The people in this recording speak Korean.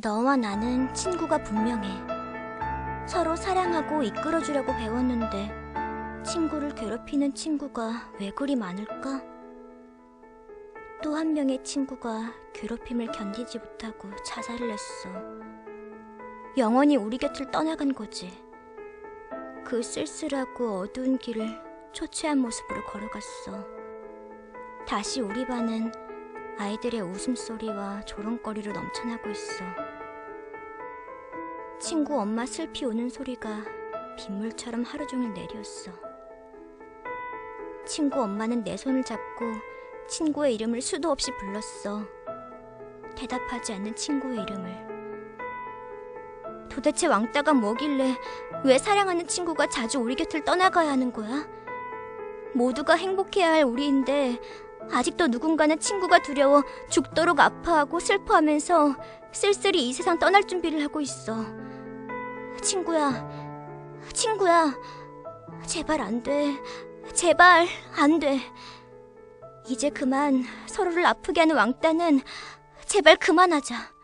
너와 나는 친구가 분명해. 서로 사랑하고 이끌어주려고 배웠는데 친구를 괴롭히는 친구가 왜 그리 많을까? 또 한 명의 친구가 괴롭힘을 견디지 못하고 자살을 했어. 영원히 우리 곁을 떠나간 거지. 그 쓸쓸하고 어두운 길을 초췌한 모습으로 걸어갔어. 다시 우리 반은 아이들의 웃음소리와 조롱거리로 넘쳐나고 있어. 친구 엄마 슬피 우는 소리가 빗물처럼 하루 종일 내렸어. 친구 엄마는 내 손을 잡고 친구의 이름을 수도 없이 불렀어. 대답하지 않는 친구의 이름을. 도대체 왕따가 뭐길래 왜 사랑하는 친구가 자주 우리 곁을 떠나가야 하는 거야? 모두가 행복해야 할 우리인데 아직도 누군가는 친구가 두려워 죽도록 아파하고 슬퍼하면서 쓸쓸히 이 세상 떠날 준비를 하고 있어. 친구야, 친구야, 제발 안 돼. 제발 안 돼. 이제 그만 서로를 아프게 하는 왕따는 제발 그만하자.